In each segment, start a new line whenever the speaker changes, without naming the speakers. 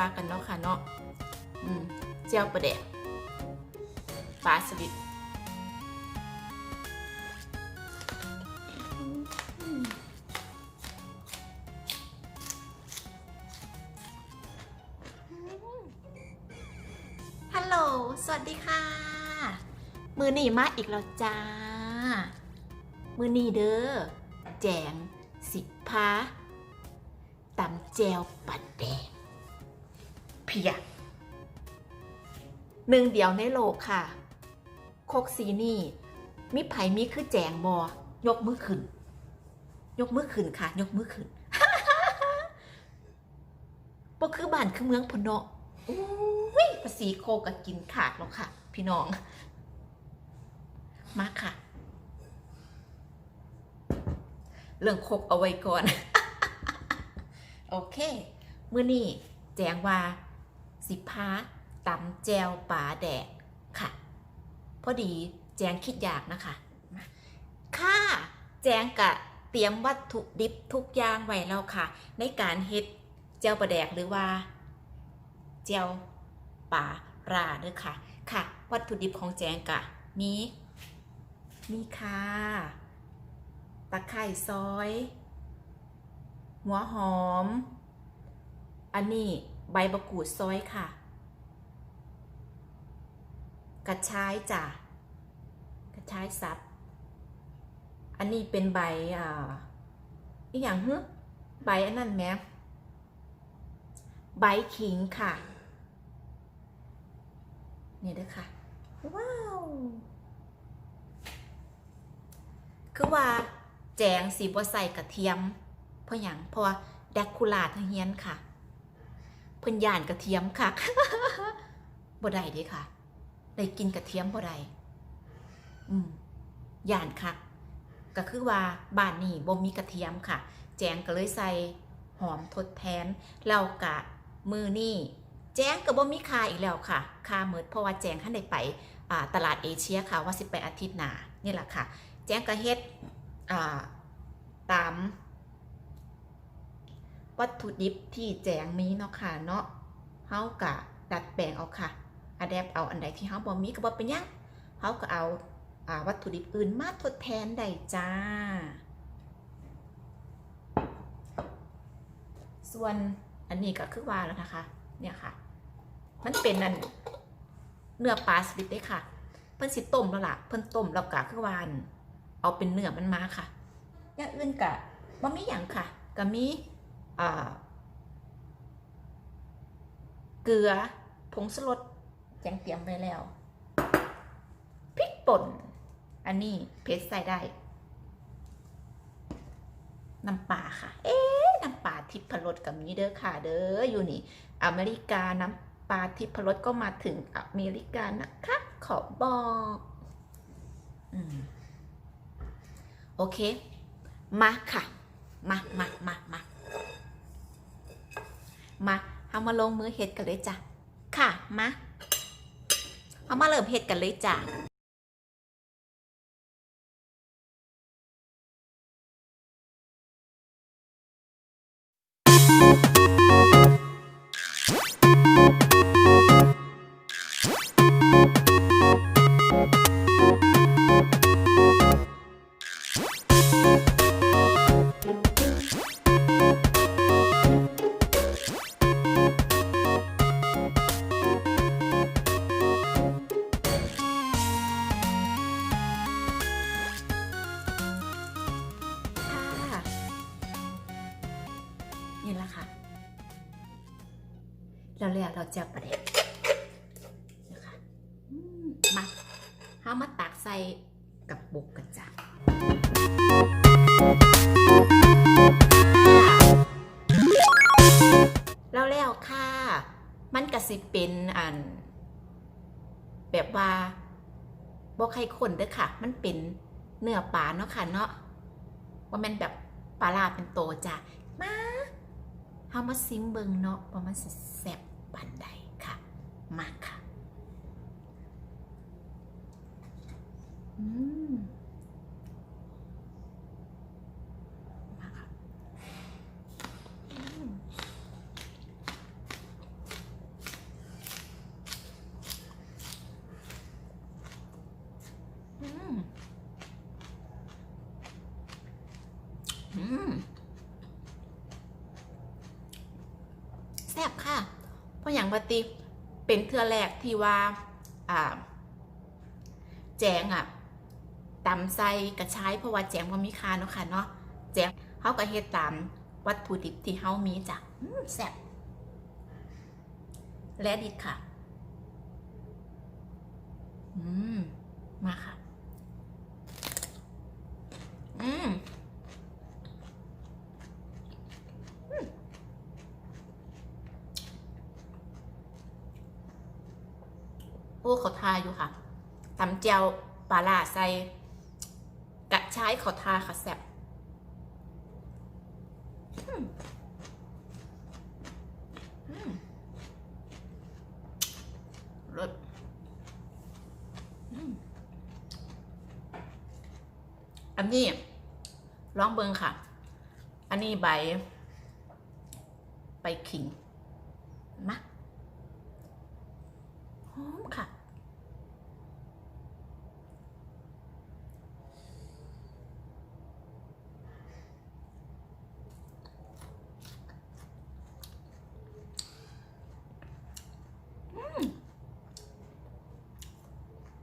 ว่ากันเนาะค่ะเนาะอืมเจียวประเดะปลาสลิดฮัลโหล สวัสดีค่ะ มือหนีมาอีกแล้วจ้า มือหนีเด้อ แจงสิพาตำแจวปัดแดง เพีย หนึ่งเดียวในโลกค่ะ โคกซีนี่ มิไผมีคือแจงบอยกมือขึ้น ยกมือขึ้นค่ะ ยกมือขึ้นบ่คือบ้านคือเมืองพนเนาะอุ้ยภาษีโคกับกินขาดแล้วค่ะ พี่น้อง มาค่ะ เรื่องครบเอาไว้ก่อน โอเค มื้อนี้แจงว่า สิพาตำแจวป่าแดดค่ะ พอดีแจงคิดอยากนะคะ ค่ะ แจงกะเตรียมวัตถุดิบทุกอย่างไว้แล้วค่ะ ในการเฮ็ดแจวปลาแดกหรือว่าแจวป่าราเด้อค่ะ ค่ะ วัตถุดิบของแจงกะมีมีค่ะตะไคร่ซอย หัวหอม อันนี้ ใบมะกรูดซอยค่ะ กระชายจ้ะกระชายสับ อันนี้เป็นใบอ่าอีกอย่างฮึใบอันนั้นแหมใบขิงค่ะนี่เด้อค่ะ ว้าว คือว่าแจงสีบัวใส่กระเทียม เพราะอย่างเพราะว่าแดกคูลาทเฮียนค่ะ เพิ่นย่านกระเทียมค่ะบ่ได้เด้ค่ะ ได้กินกระเทียมบ่ได้อืมย่านค่ะก็คือว่าบ้านนี้บ่มีกระเทียมค่ะ แจงก็เลยใส่หอมทดแทนแล้วกะมือนี่แจ้งก็บ่มีคาอีกแล้วค่ะคาเมิดเพราะว่าแจ้งท่านได้ไปตลาดเอเชียค่ะว่าสิไปอาทิตย์หนานี่แหละค่ะ แจ้งกระเฮ็ดตาม วัตถุดิบที่แจงมีเนาะค่ะเนาะเฮากะดัดแปลงเอาค่ะอะแดปเอาอันใดที่เฮาบ่มีก็บ่เป็นหยังเฮาก็เอาวัตถุดิบอื่นมาทดแทนได้จ้า ส่วนอันนี้ก็คือว่าแล้วนะคะ เนี่ยค่ะ มันเป็นนั่นเนื้อปลาสลิดได้ค่ะ เพิ่นสิต้มแล้วล่ะ เพิ่นต้มแล้วก็คือวานเอาเป็นเนื้อมันมาค่ะ อย่างอื่นกะบ่มีอย่างค่ะก็มี เกลือผงชูรสแจงเตรียมไว้แล้วพริกป่น อันนี้เพชรใส่ได้ น้ำปลาค่ะ เอ๊ะน้ำปลาทิพรสกับมีเด้อค่ะ เด้ออยู่นี่ อเมริกาน้ำปลาทิพรสก็มาถึงอเมริกานะคะ ขอบอกอโอเค มาค่ะ มามามามา มาเอามาลงมือเห็ดกันเลยจ้ะ ค่ะ มาเอามาเริ่มเห็ดกันเลยจ้ะค่ะ เราเรียกเราจะประเด็นนะคะมาเอามาตักใส่กับบุกกันจ้ะแล้วแล้วค่ะ มันกระสิเป็นอัน แบบว่าบ่ไข่คนเด้อค่ะ มันเป็นเนื้อปลาเนาะค่ะเนาะว่ามันแบบปลาลาเป็นโตจ้ะมาเฮามาซิมเบิงเนาะว่ามันสิแซ่บ บันไดค่ะ มาค่ะ อืม มาค่ะ เพราะอย่างปฏิเป็นเทือแรกที่ว่าอ่าแจงอะตำใส่กระชายเพราะว่าแจงว่ามีคาเนาะค่ะเนาะแจงเขาก็เฮ็ดตามวัตถุดิบที่เขามีจ้ะอืมแซ่บและดิดค่ะ อืม มาค่ะ อืม โอ้เขาทาอยู่ค่ะตำเจียวปลาล่าใส่กระชายเขาทาค่ะแซ่บอืมอืมรสอืมอันนี้ลองเบิงค่ะ อันนี้ใบ ใบขิงมาหอ มค่ะ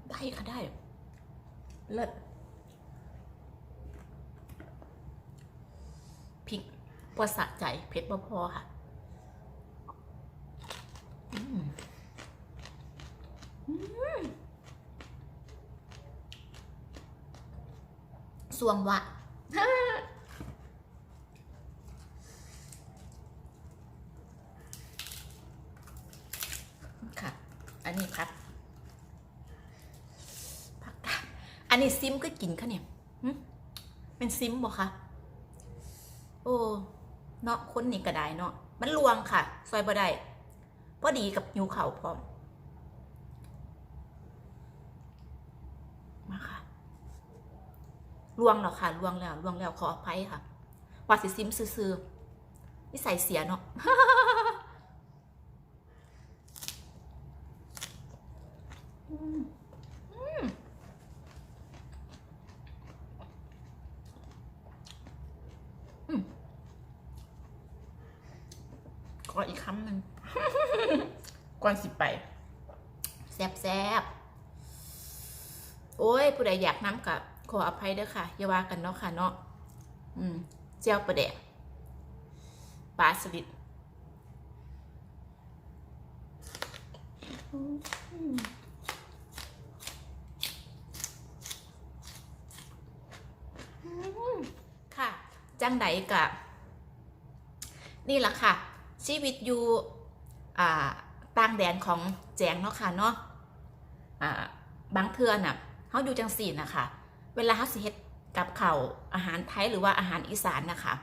ได้ค่ะได้ เลิศพริกพอสะใจ เผ็ดพอค่ะอืมอืม สวงวะ ค่ะ อันนี้พักผักอันนี้ซิมก็กินค่ะเนี่ยเป็นซิมบอกคะโอ้ เนาะคนนี่ก็ได้เนาะ มันลวงค่ะ ซอยบ่ได้พอดีกับยูเข่าพร้อม มาค่ะ ลวงแล้วค่ะลวงแล้วลวงแล้วขออภัยค่ะว่าสิซิมซื่อๆนิสัยเสียเนาะขออีกคำหนึ่งก่อนสิไปแซบแซบโอ้ย ผู้ใดอยากน้ำกับ ขออภัยเด้อค่ะ อย่าว่ากันเนาะค่ะเนาะอืมเจียวประเดะปลาสลิดค่ะ จังไดกะ นี่แหละค่ะ ชีวิตอยู่ต่างแดนของแจงเนาะค่ะเนาะอ่าบางเทื่อน่ะเขาอยู่จังสี่นะคะ เวลาเขาสิเฮ็ดกับเขาวอาหารไทยหรือว่าอาหารอีสานนะคะ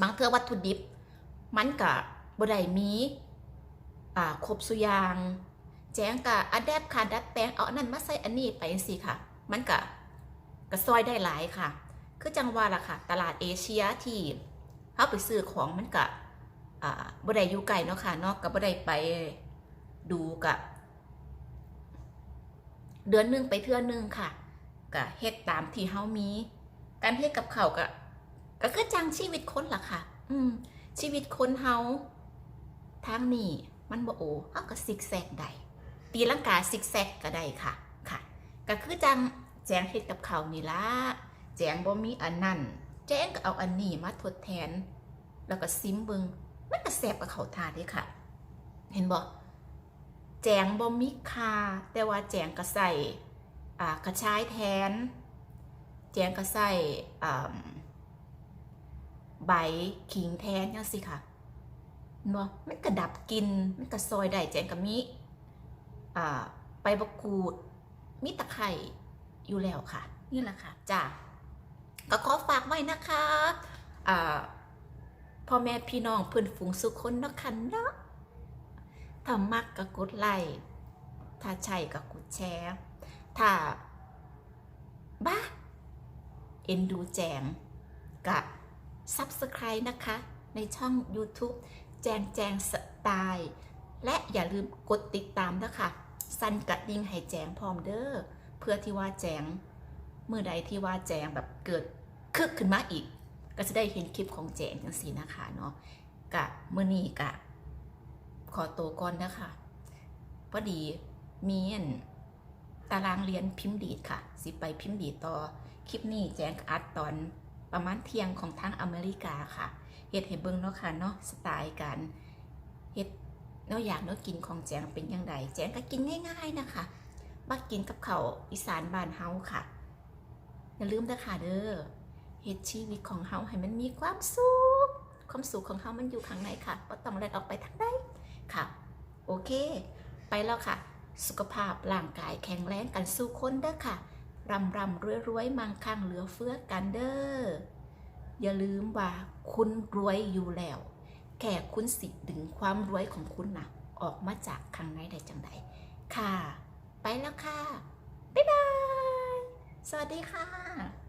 บางเทื่อวัตถุดิบ มันกับ่ได้มีอ่าครบสุยาง แจ้งกะอัดแดปค่ะดัดแปลงเอาอันนั้นมาใส่อันนี้ไปสิค่ะ มันกะกระซอยได้หลายค่ะ คือจังว่าล่ะค่ะ ตลาดเอเชียที่เขาไปซื้อของมันกะอ่าบได้อยู่ไกลเนาะค่ะนาะก็บ่ได้ไปดูกับเดือนหนึ่งไปเทื่อหนึงค่ะ ก็เฮ็ดตามที่เฮามี การเฮ็ดกับเขาก็ก็คือจังชีวิตคนล่ะค่ะ อืม ชีวิตคนเฮาทางนี้มันบ่โอเฮาก็ซิกแซกได้ตีลังกาซิกแซกก็ได้ค่ะ ค่ะ ก็คือจังแจงเฮ็ดกับเขานี่ละแจงบ่มีอันนั้นแจงก็เอาอันนี้มาทดแทน แล้วก็ซิมเบิงมันก็แสบกับเขาทาเด้ค่ะ เห็นบอกแจงบ่มีคาแต่ว่าแจงก็ใส่ กระชายแทน แจงก็ใส่ใบขิงแทนจังสิค่ะเห็นบ่มันก็ดับกินมันก็ซอยได้แจงก็มีอ่าใบกูด มีตะไคร่อยู่แล้วค่ะ นี่แหละค่ะจ้าก็ขอฝากไว้นะคะพ่อแม่พี่น้องเพื่อนฝูงสุขคนนาะคันเนาะถ้ามักก็กดไลค์ถ้าใช่ก็กดแชร์ ถ้าบ้าเอ็นดูแจงกับ Subscribe นะคะ ในช่อง YouTube แจงแจงสไตล์และอย่าลืมกดติดตามนะคะสั่นกระดิ่งให้แจงพร้อมเด้อเพื่อที่ว่าแจงเมื่อใดที่ว่าแจงแบบเกิดคึกขึ้นมาอีก ก็จะได้เห็นคลิปของแจงจังสีนะคะเนาะกะเมื่อนี้กะ ขอตัวก่อนนะคะพอดีมีอัน ตารางเรียนพิมพ์ดีดค่ะ สิไปพิมพ์ดีดต่อ คลิปนี้แจ้งอัดตอนประมาณเที่ยงของทางอเมริกาค่ะเฮ็ดให้เบิ่งเนาะค่ะเนาะสไตล์การเฮ็ดเนาะอยากเนาะกินของแจงเป็นยังไงแจงก็กินง่าย ๆนะคะมากินกับเขาอีสานบ้านเฮาค่ะ อย่าลืมนะค่ะเด้อเฮ็ดชีวิตของเฮาให้มันมีความสุขความสุขของเฮามันอยู่ข้างในค่ะบ่ต้องแล่นออกไปทางใดค่ะ โอเค ไปแล้วค่ะ สุขภาพร่างกายแข็งแรงกันสู้คนเด้อค่ะรำรำรวยรวยมั่งคั่งเหลือเฟือกันเด้ออย่าลืมว่าคุณรวยอยู่แล้ว แค่คุณสิดึงความรวยของคุณนะออกมาจากข้างในได้จังใดค่ะ ไปแล้วค่ะ บ๊ายบาย สวัสดีค่ะ